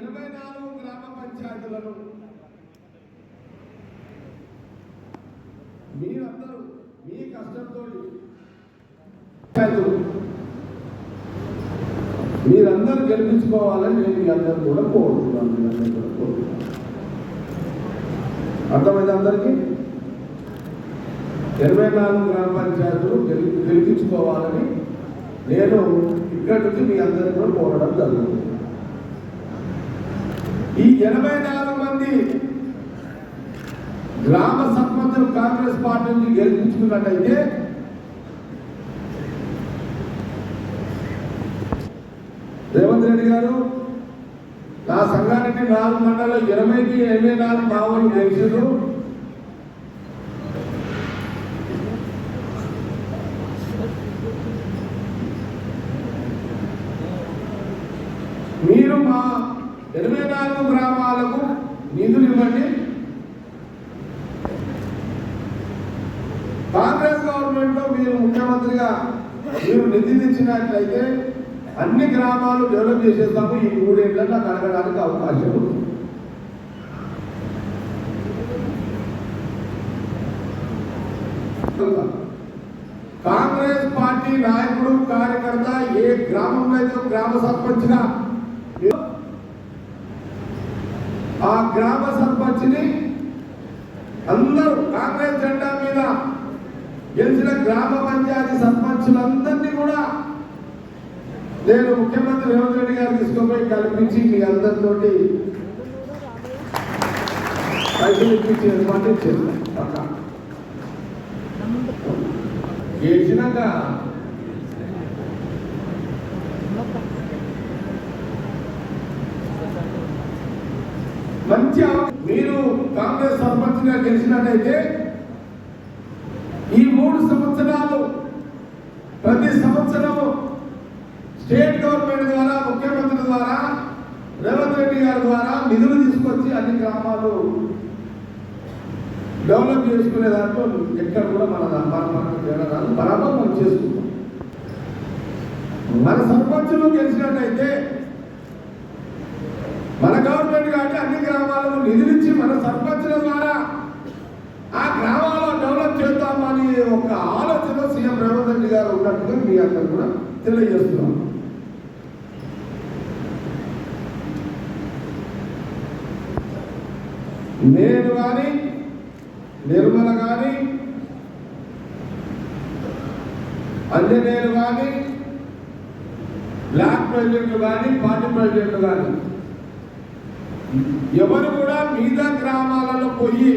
ఎనభై నాలుగు గ్రామ పంచాయతీలను మీరందరూ మీ కష్టంతో మీరందరూ గెలిపించుకోవాలని నేను మీ అందరూ కూడా కోరుతున్నాను. మీ అందరూ కూడా కోరుతున్నాను. అర్థమైంది అందరికీ? ఇరవై నాలుగు గ్రామ పంచాయతీలు గెలి గెలిపించుకోవాలని నేను ఇక్కడి నుంచి మీ అందరినీ కూడా కోరడం జరుగుతుంది. ఈ ఎనభై నాలుగు మంది గ్రామ సర్పంచులు కాంగ్రెస్ పార్టీ నుంచి గెలిపించుకున్నట్టయితే రేవంత్ రెడ్డి గారు నా సంఘానికి నాలుగు మండలం ఇరవైకి ఎనభై నాలుగు మావోలు గెలిచారు మీరు మా నాలుగు గ్రామాలకు నిధులు ఇవ్వండి. కాంగ్రెస్ గవర్నమెంట్లో మీరు ముఖ్యమంత్రిగా మీరు నిధులు ఇచ్చినట్లయితే అన్ని గ్రామాలు డెవలప్ చేసేస్తాము ఈ మూడేళ్ళలో కడగడానికి అవకాశం ఉంది. కాంగ్రెస్ పార్టీ నాయకుడు కార్యకర్త ఏ గ్రామంలో అయితే గ్రామ సర్పంచ్గా ఆ గ్రామ వచ్చింది. అందరూ కాంగ్రెస్ జెండా మీద గెలిచిన గ్రామ పంచాయతీ సర్పంచులందరినీ కూడా నేను ముఖ్యమంత్రి రేవంత్ రెడ్డి గారు తీసుకుపోయి కల్పించి మీ అందరితోటి పైసలు ఇప్పించి ఏర్పాటు చేసినాక మంచి అవకాశం మీరు కాంగ్రెస్ సర్పంచ్గా గెలిచినట్టయితే ఈ మూడు సంవత్సరాలు ప్రతి సంవత్సరము స్టేట్ గవర్నమెంట్ ద్వారా ముఖ్యమంత్రి ద్వారా రేవంత్ రెడ్డి గారి ద్వారా నిధులు తీసుకొచ్చి అన్ని గ్రామాలు డెవలప్ చేసుకునే దాంట్లో ఎక్కడ కూడా మన మన మన బరాబర్ మనం చేసుకుంటాం. మన సర్పంచులు గెలిచినట్టయితే మన గవర్నమెంట్ గ్రామాలకు నిధులిచ్చి మన సర్పంచుల ద్వారా ఆ గ్రామాల్లో డెవలప్ చేద్దామని ఒక ఆలోచన సీఎం రేవంత్ రెడ్డి గారు ఉన్నట్టుగా మీ అందరూ కూడా తెలియజేస్తున్నాం నేను కానీ నిర్మల కానీ అంజనేయులు కానీ బ్లాక్ ప్రెసిడెంట్లు కానీ పార్టీ ప్రెసిడెంట్లు కానీ ఎవరు కూడా మిగతా గ్రామాలలో పోయి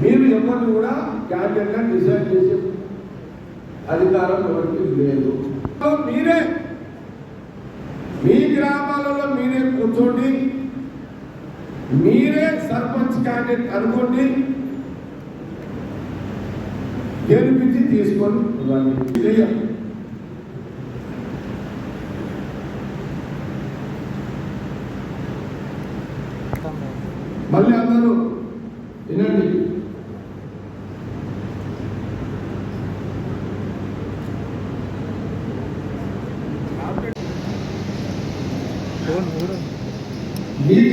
మీరు ఎవరు కూడా క్యాండిడేట్గా డిసైడ్ చేసే అధికారం ఎవరికి లేదు మీరే మీ గ్రామాలలో మీరే కూర్చోండి మీరే సర్పంచ్ క్యాండిడేట్ అనుకోండి గెలిపించి తీసుకొని రండి. క్లియర్. మళ్ళీ అందరూ వినండి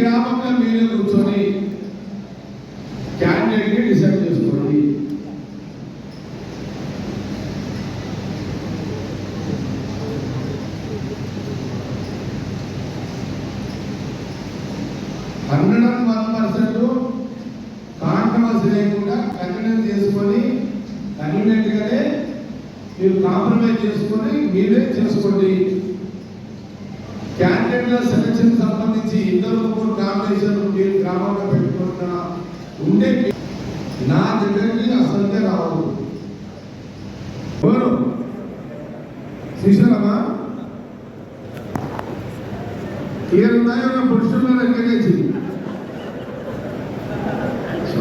మీ మీరే కూర్చొని క్యాండిడేట్ని డిసైడ్ చేసుకోండి. Hundred and one percent controversy లేకుండా కన్వీనెన్స్ చేసుకొని కన్వీనెంట్గానే మీరు కాంప్రమైజ్ చేసుకొని మీరే చేసుకోండి. క్యాండిడేట్ల సెలక్షన్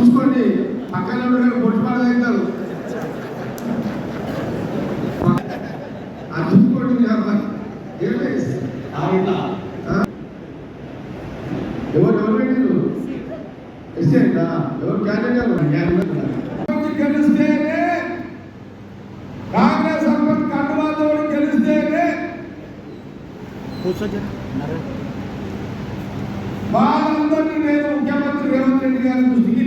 చూసుకోండి. పక్కన పొట్టుపాడు అవుతారు. అది చూసుకోండి మీ ఏమే? ఎవరు ఎవరు ఎస్టేటా ఎవరు? క్యాండిడేట్ గెలిస్తేనే కాంగ్రెస్ సర్పంచ్ కండువాతో గెలిస్తేనే కూర్చో జర. నరే. వాళ్ళందరినీ నేను ముఖ్యమంత్రి రేవంత్ రెడ్డి గారి దృష్టికి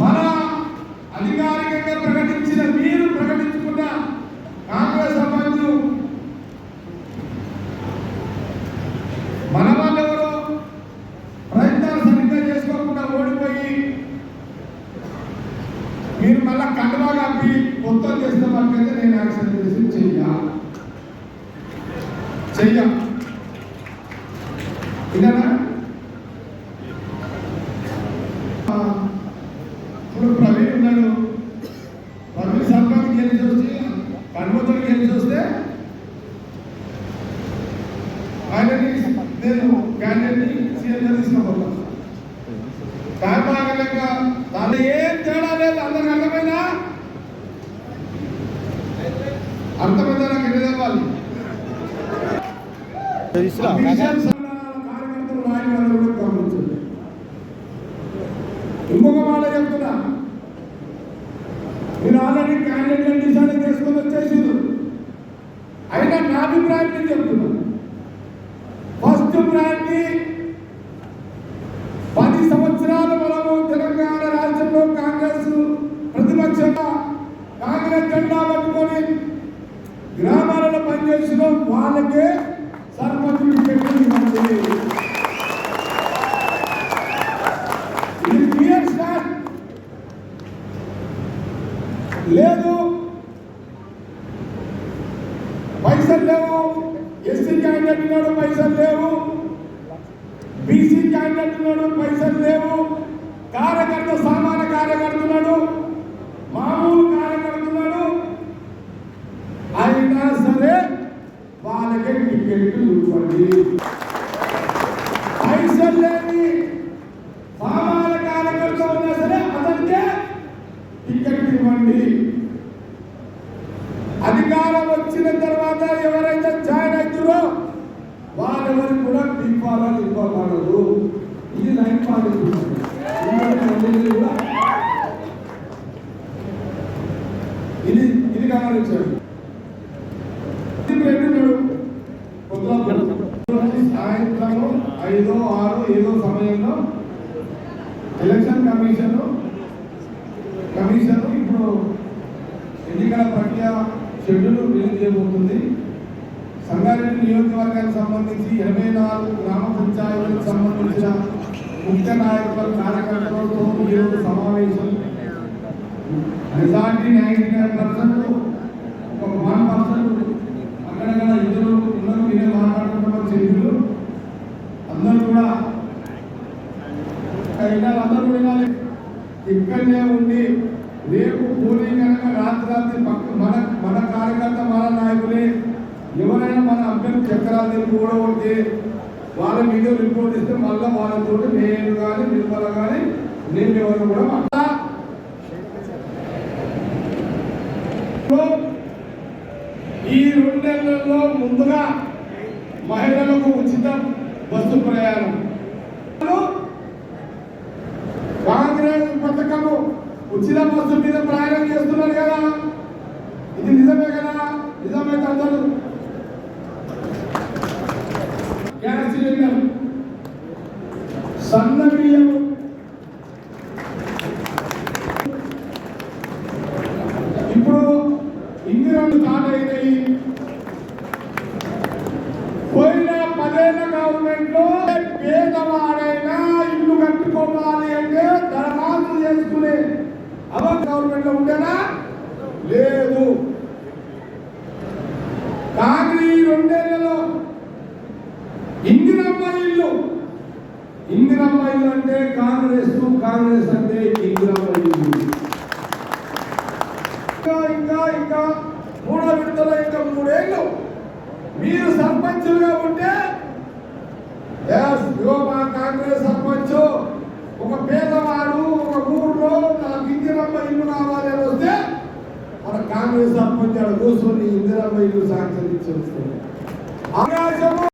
మన అధికారికంగా ప్రకటించిన మీరు ప్రకటించుకున్న కాంగ్రెస్ సభ్యులు మన వాళ్ళెవరు ప్రయత్నాలు సరిగ్గా చేసుకోకుండా ఓడిపోయి మీరు మళ్ళా కండవా కప్పి మొత్తం చేసిన వాళ్ళకైతే నేను యాక్షన్ చేసి చెయ్య చెయ్య ఇదేనా ఇప్పుడు ప్రవీణ్ ఉన్నాడు ప్రవీణ్ సర్పంచ్ గెలిచి చూస్తే కన్మతులు గెలిచి చూస్తే ఆయనని నేను క్యాండిడేట్ని సీఎం తీసుకోబోతాను দিয়েছিলাম లేదు. పైసలు లేవు. ఎస్సీ క్యాండిడేట్ ఉన్నాడు పైసలు లేవు. బీసీ క్యాండిడేట్ ఉన్నాడు పైసలు ఎలక్షన్ కమిషన్ కమిషన్ ఇప్పుడు ఎన్నికల ప్రక్రియ షెడ్యూల్ రిలీజ్ చేయబోతుంది. సంగారెడ్డి నియోజకవర్గానికి సంబంధించి ఇరవై నాలుగు గ్రామ పంచాయతీలకు సంబంధించిన ముఖ్య నాయకుల కార్యకర్తలతో ఈరోజు సమావేశం. మెజార్టీ నైన్టీ నైన్ పర్సెంట్ ఒక వన్ పర్సెంట్ అక్కడక్కడ ఇద్దరు ఉన్నారు మీరే మాట్లాడుకుంటున్న చెల్లు అందరూ కూడా వినాలి అందరూ వినాలి ఇక్కడనే ఉండి రేపు పోలింగ్ కనుక రాత్రి రాత్రి పక్క మన మన కార్యకర్త మన నాయకులే ఎవరైనా మన అభ్యర్థి చక్రాలు తెలుపు కూడా ఉంటే వాళ్ళ మీద రిపోర్ట్ ఇస్తే మళ్ళీ వాళ్ళతో నేను కానీ నిర్మల కానీ నేను ఎవరు కూడా మాట్లా ఈ రెండు నెలల్లో ముందుగా మహిళలకు ఉచిత బస్సు ప్రయాణం కాంగ్రెస్ పథకము ఉచిత బస్సు మీద ప్రయాణం చేస్తున్నారు కదా. ఇది నిజమే కదా? నిజమే కదా? గవర్నమెంట్లో ఉండేనా లేదు. కానీ ఈ రెండేళ్ళలో ఇందిరమ్మ ఇల్లు. ఇందిరమ్మ ఇల్లు అంటే కాంగ్రెస్ కాంగ్రెస్ అంటే ఇందిరమ్మ ఇల్లు. ఇంకా ఇంకా ఇంకా మూడో విడతలో ఇంకా మూడేళ్ళు. మీరు సర్పంచులుగా ఉంటే మా కాంగ్రెస్ సర్పంచ్. ఒక పేదవాడు ఒక ఊర్లో నాకు ఇందిరమ్మ ఇల్లు కావాలి అని వస్తే మన కాంగ్రెస్ సర్పంచ్ కూర్చొని ఇందిరమ్మ ఇల్లు సాంక్షన్ వస్తుంది ఆకాశము